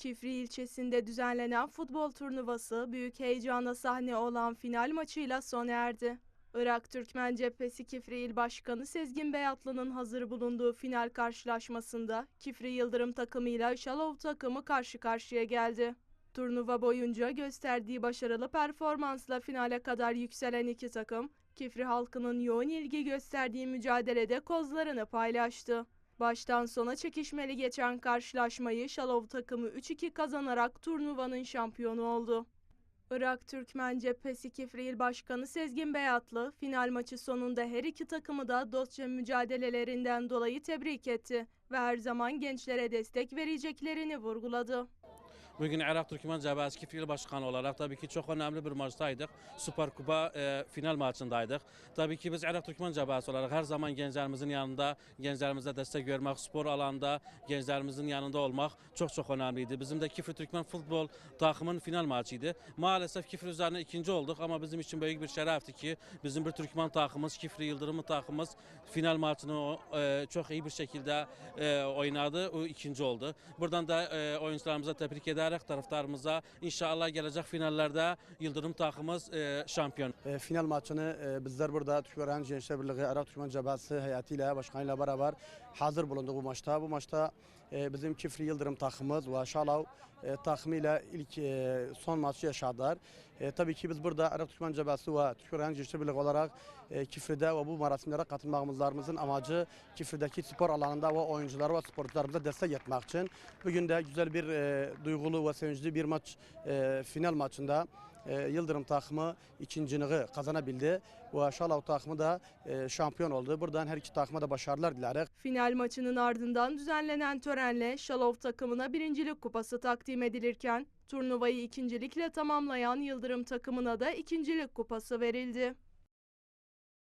Kifri ilçesinde düzenlenen futbol turnuvası büyük heyecana sahne olan final maçıyla sona erdi. Irak Türkmen Cephesi Kifri İl Başkanı Sezgin Beyatlı'nın hazır bulunduğu final karşılaşmasında Kifri Yıldırım takımıyla Şalov takımı karşı karşıya geldi. Turnuva boyunca gösterdiği başarılı performansla finale kadar yükselen iki takım, Kifri halkının yoğun ilgi gösterdiği mücadelede kozlarını paylaştı. Baştan sona çekişmeli geçen karşılaşmayı Şalov takımı 3-2 kazanarak turnuvanın şampiyonu oldu. Irak Türkmen Cephesi Kifri İl Başkanı Sezgin Beyatlı, final maçı sonunda her iki takımı da dostça mücadelelerinden dolayı tebrik etti ve her zaman gençlere destek vereceklerini vurguladı. Bugün Irak Türkmen Cebesi Kifil Başkanı olarak tabii ki çok önemli bir maçtaydık. Süper Kupa e, final maçındaydık. Tabii ki biz Irak Türkmen Cebesi olarak her zaman gençlerimizin yanında, gençlerimize destek vermek, spor alanda gençlerimizin yanında olmak çok çok önemliydi. Bizim de Kifli Türkmen futbol takımın final maçıydı. Maalesef Kifli üzerine ikinci olduk ama bizim için büyük bir şerefti ki bizim bir Türkmen takımımız, Kifli Yıldırımı takımımız final maçını e, çok iyi bir şekilde e, oynadı. O ikinci oldu. Buradan da e, oyuncularımıza tebrik ederek taraftarımıza inşallah gelecek finallerde Yıldırım takımımız e, şampiyon. E, final maçını e, bizler burada Türk Öğrenci Gençler Birliği Irak Türkmen Cebesi heyetiyle, başkanıyla beraber hazır bulunduk bu maçta. Bu maçta e, bizim Kifri Yıldırım takımımız ve Şalav e, takımıyla ilk e, son maçı yaşadılar. E, tabii ki biz burada Irak Türkmen Cebesi ve Türk Öğrenci Gençler Birliği olarak e, Kifri'de ve bu marasimlere katılmamızlarımızın amacı Kifri'deki spor alanında ve oyunculara ve sporcularımıza destek etmek için. Bugün de güzel bir e, duygulu ve sevinçli bir maç e, final maçında e, Yıldırım takımı ikinciliği kazanabildi ve Şalav takımı da e, şampiyon oldu. Buradan her iki takıma da başarılar dileriz. Final maçının ardından düzenlenen törenle Şalov takımına birincilik kupası takdim edilirken turnuvayı ikincilikle tamamlayan Yıldırım takımına da ikincilik kupası verildi.